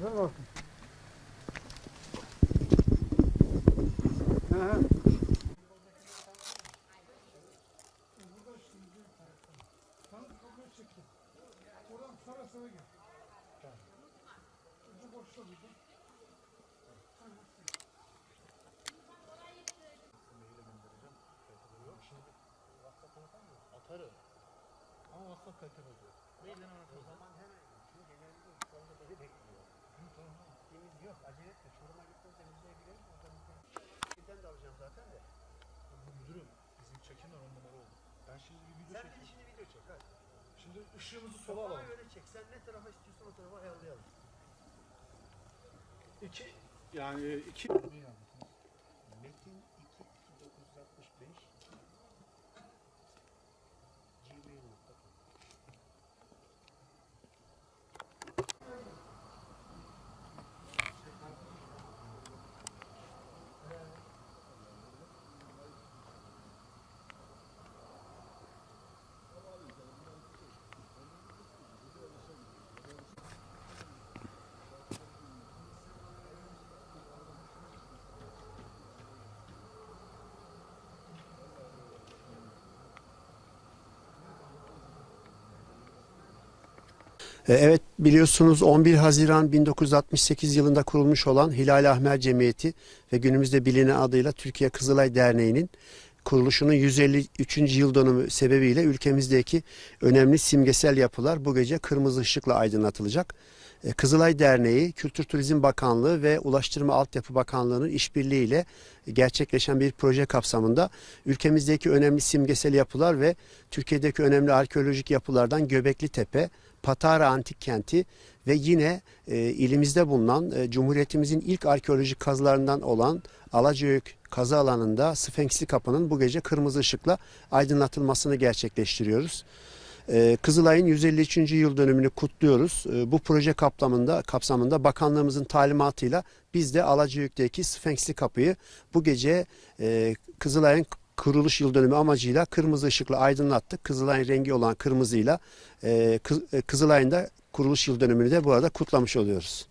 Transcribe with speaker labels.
Speaker 1: Bakın. Hı hı.
Speaker 2: Atarım. Ama WhatsApp kaliteli oluyor. Mailden anlatalım. O zaman hemen. Çünkü genelde İstanbul'da beni bekliyor. Deniz yok. Acele etme. Çorum'a gitmez denize girelim. Oradan bir de alacağım zaten de.
Speaker 3: Bu müdürüm bizim çekim var on numara oldu. Ben şimdi bir video
Speaker 2: Sen bir şimdi video çek hadi.
Speaker 3: Şimdi ışığımızı sola
Speaker 2: Sola
Speaker 3: alalım.
Speaker 2: öyle çek. Sen ne tarafa istiyorsan o tarafa ayarlayalım.
Speaker 3: İki yani iki
Speaker 2: Metin 2 2965
Speaker 4: Evet biliyorsunuz 11 Haziran 1968 yılında kurulmuş olan Hilal Ahmer Cemiyeti ve günümüzde bilinen adıyla Türkiye Kızılay Derneği'nin kuruluşunun 153. yıl dönümü sebebiyle ülkemizdeki önemli simgesel yapılar bu gece kırmızı ışıkla aydınlatılacak. E, Kızılay Derneği, Kültür Turizm Bakanlığı ve Ulaştırma Altyapı Bakanlığı'nın işbirliğiyle gerçekleşen bir proje kapsamında ülkemizdeki önemli simgesel yapılar ve Türkiye'deki önemli arkeolojik yapılardan Göbekli Tepe, Patara Antik Kenti ve yine e, ilimizde bulunan e, Cumhuriyetimizin ilk arkeolojik kazılarından olan Alacayük kazı alanında Sfenksli Kapı'nın bu gece kırmızı ışıkla aydınlatılmasını gerçekleştiriyoruz. E, Kızılay'ın 153. yıl dönümünü kutluyoruz. E, Bu proje kapsamında kapsamında bakanlığımızın talimatıyla biz de Alacayük'teki Sfenksli Kapı'yı bu gece e, Kızılay'ın kuruluş yıl dönümü amacıyla kırmızı ışıkla aydınlattık. Kızılay'ın rengi olan kırmızıyla e, e, Kızılay'ın da kuruluş yıl dönümünü de bu arada kutlamış oluyoruz.